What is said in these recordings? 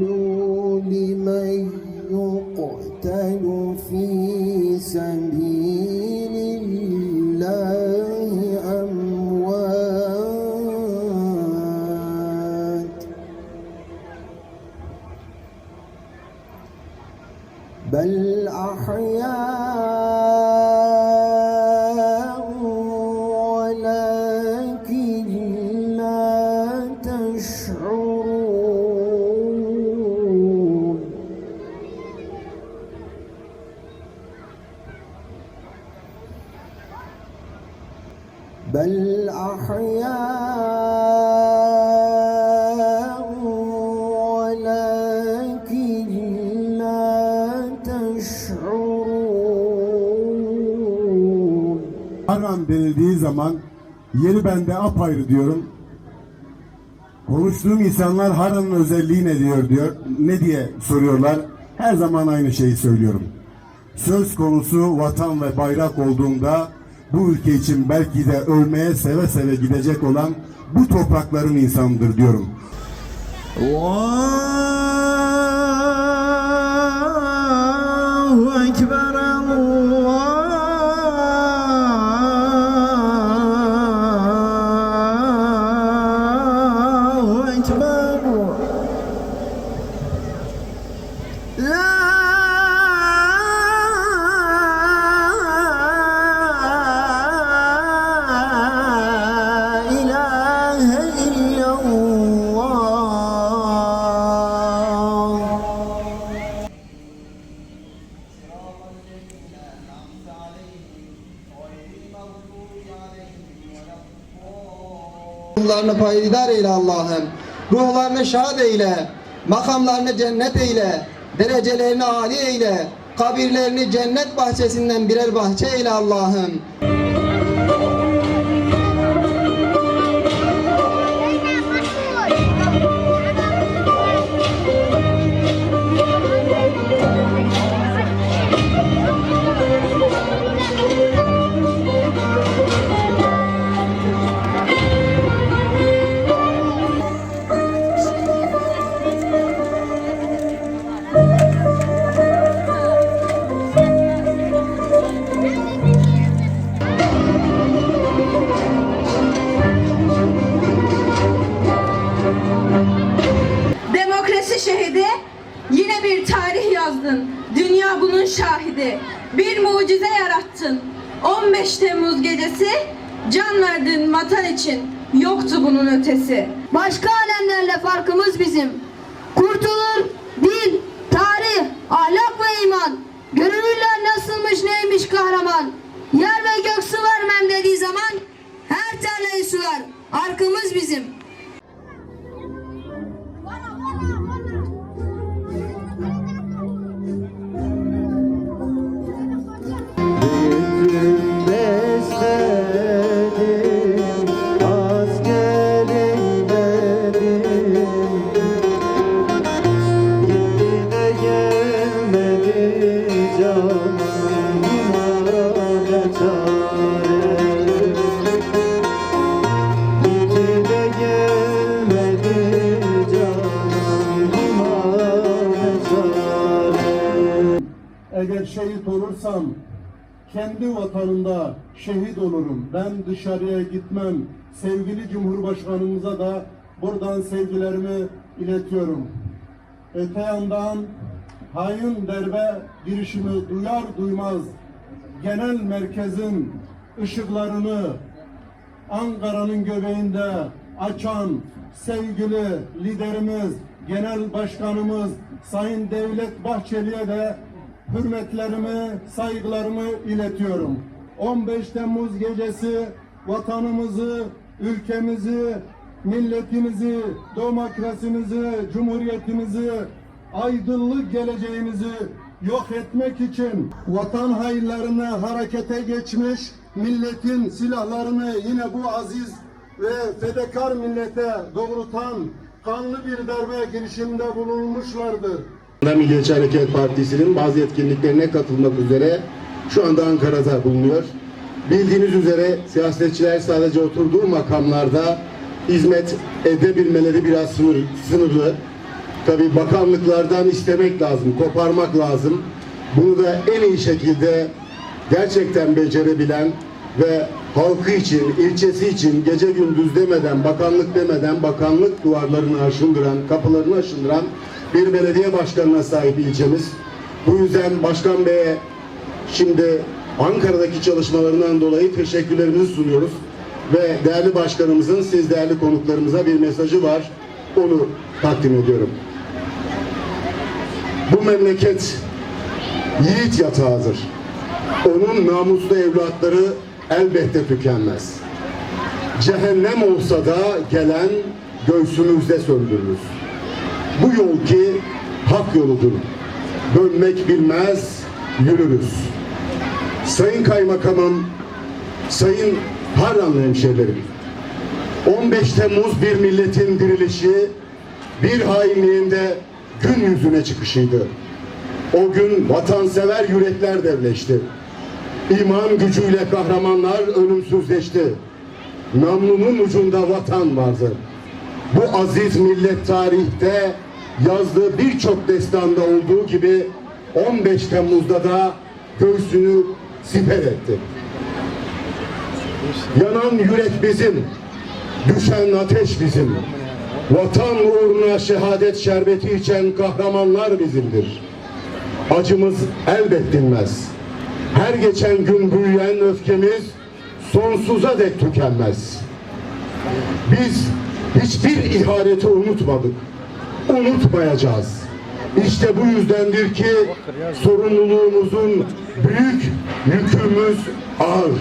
لمن anlam zaman yeri bende apayrı diyorum. Konuştuğum insanlar Harran'ın özelliği ne diyor diyor. Ne diye soruyorlar. Her zaman aynı şeyi söylüyorum. Söz konusu vatan ve bayrak olduğunda bu ülke için belki de ölmeye seve seve gidecek olan bu toprakların insanıdır diyorum. Wow. إله إلا الله Ruhlarını payidar eyle Allah'ım. Ruhlarını şad eyle. Makamlarını cennet eyle. Derecelerini âli eyle. Kabirlerini cennet bahçesinden birer bahçe eyle Allah'ım. Demokrasi şehidi, yine bir tarih yazdın. Dünya bunun şahidi. Bir mucize yarattın. 15 Temmuz gecesi can verdin vatan için. Yoktu bunun ötesi. Başka alemlerle farkımız bizim. Kurtulur dil, tarih, ahlak ve iman. Görünürler nasılmış neymiş kahraman. Yer ve gök su vermem dediği zaman her tarlayı sular. Arkımız bizim. Şehit olursam kendi vatanımda şehit olurum. Ben dışarıya gitmem. Sevgili Cumhurbaşkanımıza da buradan sevgilerimi iletiyorum. Öte yandan hain derbe girişimi duyar duymaz genel merkezin ışıklarını Ankara'nın göbeğinde açan sevgili liderimiz, genel başkanımız Sayın Devlet Bahçeli'ye de hürmetlerimi, saygılarımı iletiyorum. 15 Temmuz gecesi vatanımızı, ülkemizi, milletimizi, demokrasimizi, cumhuriyetimizi, aydınlık geleceğimizi yok etmek için vatan hainlerini harekete geçmiş, milletin silahlarını yine bu aziz ve fedakar millete doğrultan kanlı bir darbe girişiminde bulunmuşlardır. Milliyetçi Hareket Partisi'nin bazı etkinliklerine katılmak üzere şu anda Ankara'da bulunuyor. Bildiğiniz üzere siyasetçiler sadece oturduğu makamlarda hizmet edebilmeleri biraz sınır, sınırlı. Tabii bakanlıklardan istemek lazım, koparmak lazım. Bunu da en iyi şekilde gerçekten becerebilen ve halkı için, ilçesi için gece gündüz demeden, bakanlık demeden bakanlık duvarlarını aşındıran, kapılarını aşındıran bir belediye başkanına sahip ilçemiz. Bu yüzden Başkan Bey'e şimdi Ankara'daki çalışmalarından dolayı teşekkürlerimizi sunuyoruz. Ve değerli başkanımızın siz değerli konuklarımıza bir mesajı var. Onu takdim ediyorum. Bu memleket yiğit yatağıdır. Onun namuslu evlatları elbette tükenmez. Cehennem olsa da gelen göğsümüzde söndürürüz. Bu yol ki hak yoludur. Dönmek bilmez, yürürüz. Sayın Kaymakamım, Sayın Harranlı hemşehrilerim, 15 Temmuz bir milletin dirilişi, bir hainliğinde gün yüzüne çıkışıydı. O gün vatansever yürekler devleşti. İman gücüyle kahramanlar ölümsüzleşti. Namlunun ucunda vatan vardı. Bu aziz millet tarihte yazdığı birçok destanda olduğu gibi 15 Temmuz'da da göğsünü siper etti. Yanan yürek bizim, düşen ateş bizim. Vatan uğruna şehadet şerbeti içen kahramanlar bizimdir. Acımız elbet dinmez. Her geçen gün büyüyen öfkemiz sonsuza dek tükenmez. Biz hiçbir ihaneti unutmadık. Unutmayacağız. İşte bu yüzdendir ki sorumluluğumuzun büyük, yükümüz ağır.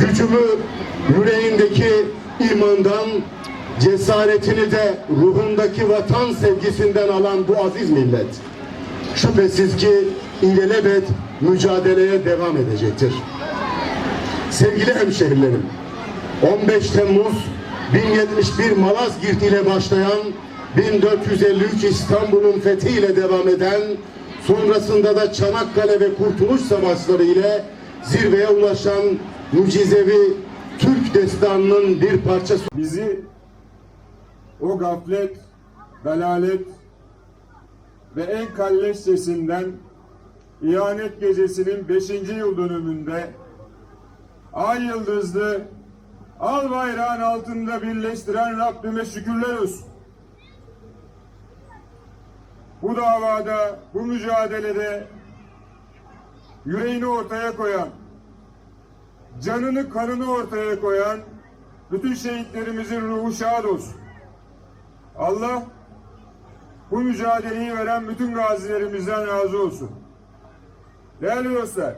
Gücümü yüreğindeki imandan, cesaretini de ruhundaki vatan sevgisinden alan bu aziz millet. Şüphesiz ki ilelebet mücadeleye devam edecektir. Sevgili hemşehrilerim, 15 Temmuz 1071 Malazgirt ile başlayan 1453 İstanbul'un fethiyle devam eden sonrasında da Çanakkale ve Kurtuluş Savaşları ile zirveye ulaşan mucizevi Türk destanının bir parçası bizi o gaflet, dalalet ve en kalleş sesinden ihanet gecesinin 5. yıl dönümünde ay yıldızlı al bayrağın altında birleştiren Rabbime şükürler olsun. Bu davada, bu mücadelede yüreğini ortaya koyan, canını kanını ortaya koyan bütün şehitlerimizin ruhu şad olsun. Allah bu mücadeleyi veren bütün gazilerimizden razı olsun. Değerli dostlar,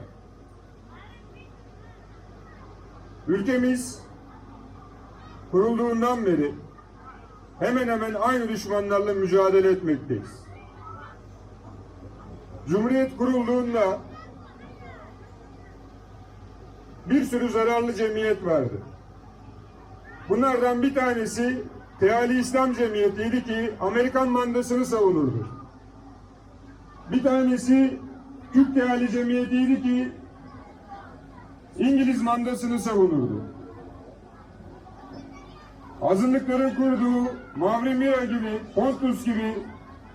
ülkemiz kurulduğundan beri hemen hemen aynı düşmanlarla mücadele etmekteyiz. Cumhuriyet kurulduğunda bir sürü zararlı cemiyet vardı. Bunlardan bir tanesi Teali İslam Cemiyeti'ydi ki Amerikan mandasını savunurdu. Bir tanesi Türk Teali Cemiyeti'ydi ki İngiliz mandasını savunurdu. Azınlıkların kurduğu Mavremia gibi, Pontus gibi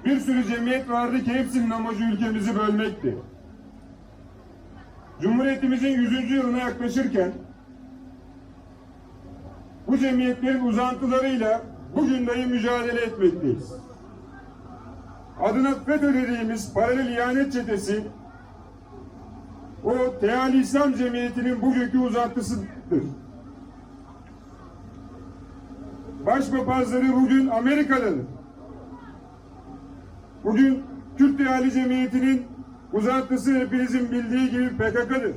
bir sürü cemiyet vardı ki hepsinin amacı ülkemizi bölmekti. Cumhuriyetimizin 100. yılına yaklaşırken bu cemiyetlerin uzantılarıyla bugün dahi mücadele etmekteyiz. Adına FETÖ dediğimiz paralel ihanet çetesi o Teali İslam Cemiyeti'nin bugünkü uzantısıdır. Başpapazları bugün Amerika'dadır. Bugün Türk Teali Cemiyeti'nin uzantısı hepinizin bildiği gibi PKK'dır.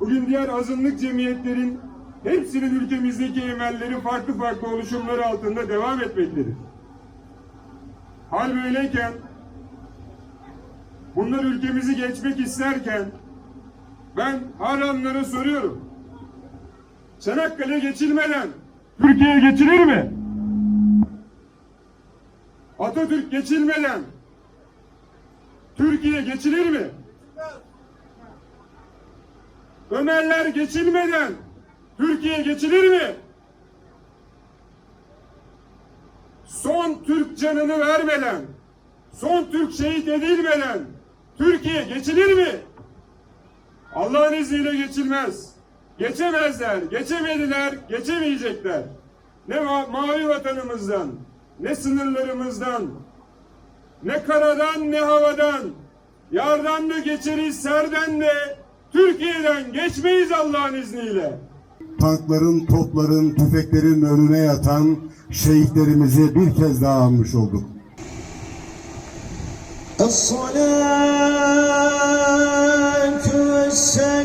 Bugün diğer azınlık cemiyetlerin hepsinin ülkemizdeki emelleri farklı farklı oluşumlar altında devam etmektedir. Hal böyleyken bunlar ülkemizi geçmek isterken ben Harranlara soruyorum. Çanakkale geçilmeden Türkiye geçilir mi? Atatürk geçilmeden Türkiye geçilir mi? Ömerler geçilmeden Türkiye geçilir mi? son Türk canını vermeden, son Türk şehit edilmeden Türkiye geçilir mi? Allah'ın izniyle geçilmez. Geçemezler, geçemediler, geçemeyecekler. Ne ma- mavi vatanımızdan, ne sınırlarımızdan, ne karadan ne havadan, yardan da geçeriz, serden de Türkiye'den geçmeyiz Allah'ın izniyle. Tankların, topların, tüfeklerin önüne yatan şehitlerimizi bir kez daha anmış olduk. الصلاة والسلام